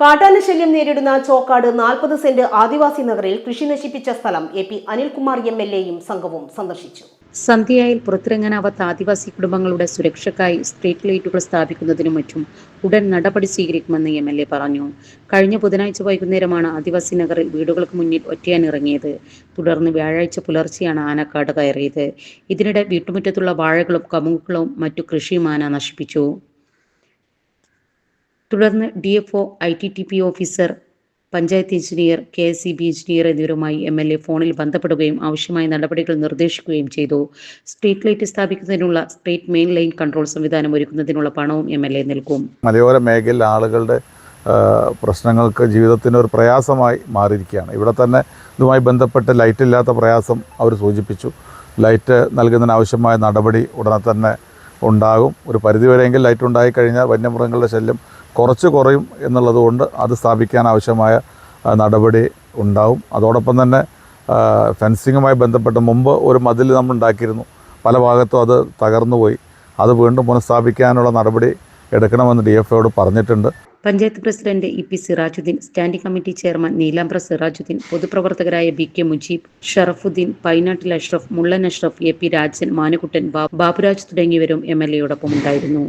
കാട്ടാന ശല്യം നേരിടുന്ന ചോക്കാട് നാൽപ്പത് സെന്റ് ആദിവാസി നഗറിൽ കൃഷി നശിപ്പിച്ച സ്ഥലം A P Anilkumar M L എയും സംഘവും സന്ദർശിച്ചു. സന്ധ്യയായിൽ പുറത്തിറങ്ങാനാവാത്ത ആദിവാസി കുടുംബങ്ങളുടെ സുരക്ഷയ്ക്കായി സ്ട്രീറ്റ് ലൈറ്റുകൾ സ്ഥാപിക്കുന്നതിനും മറ്റും ഉടൻ നടപടി സ്വീകരിക്കുമെന്ന് എം എൽ എ പറഞ്ഞു. കഴിഞ്ഞ ബുധനാഴ്ച വൈകുന്നേരമാണ് ആദിവാസി നഗറിൽ വീടുകൾക്ക് മുന്നിൽ ഒറ്റയാൻ ഇറങ്ങിയത് തുടർന്ന് വ്യാഴാഴ്ച പുലർച്ചെയാണ് ആനക്കാട് കയറിയത്. ഇതിനിടെ വീട്ടുമുറ്റത്തുള്ള വാഴകളും കമുകുകളും മറ്റു കൃഷിയും ആന നശിപ്പിച്ചു. തുടർന്ന് D F O I T T P officer panchayat engineer K S C B engineer എന്നിവരുമായി എം എൽ എ ഫോണിൽ ബന്ധപ്പെടുകയും ആവശ്യമായ നടപടികൾ നിർദ്ദേശിക്കുകയും ചെയ്തു. സ്ട്രീറ്റ് ലൈറ്റ് സ്ഥാപിക്കുന്നതിനുള്ള സ്ട്രീറ്റ് മെയിൻ ലൈൻ കൺട്രോൾ സംവിധാനം ഒരുക്കുന്നതിനുള്ള പണവും എം എൽ എ നൽകും. മലയോര മേഖലയിലെ ആളുകളുടെ പ്രശ്നങ്ങൾക്ക് ജീവിതത്തിന് ഒരു പ്രയാസമായി മാറിയിരിക്കുകയാണ്. ഇവിടെ തന്നെ ഇതുമായി ബന്ധപ്പെട്ട് ലൈറ്റ് ഇല്ലാത്ത പ്രയാസം അവർ സൂചിപ്പിച്ചു. ലൈറ്റ് നൽകുന്നതിന് ആവശ്യമായ നടപടി ഉടനെ തന്നെ ഉണ്ടാകും. ഒരു പരിധിവരെയെങ്കിൽ ലൈറ്റ് ഉണ്ടായി കഴിഞ്ഞാൽ വന്യമൃഗങ്ങളുടെ ശല്യം കുറച്ച് കുറയും എന്നുള്ളതുകൊണ്ട് അത് സ്ഥാപിക്കാൻ ആവശ്യമായ നടപടി ഉണ്ടാവും. അതോടൊപ്പം തന്നെ ഫെൻസിങ്ങുമായി ബന്ധപ്പെട്ട് മുമ്പ് ഒരു മതിൽ നമ്മൾ ഉണ്ടാക്കിയിരുന്നു. പല ഭാഗത്തും അത് തകർന്നുപോയി. അത് വീണ്ടും പുനഃസ്ഥാപിക്കാനുള്ള നടപടി എടുക്കണമെന്ന് ഡി എഫ് ഒയോട് പറഞ്ഞിട്ടുണ്ട്. Panchayat president E P Sirajuddin standing committee chairman Nilambra Sirajuddin പൊതുപ്രവർത്തകരായ B K Mujeeb Sharafuddin Painattil Ashraf Mullan Ashraf A P Rajan Manukuttan Baburaj തുടങ്ങിയവരും എം എൽ എയോടൊപ്പം ഉണ്ടായിരുന്നു.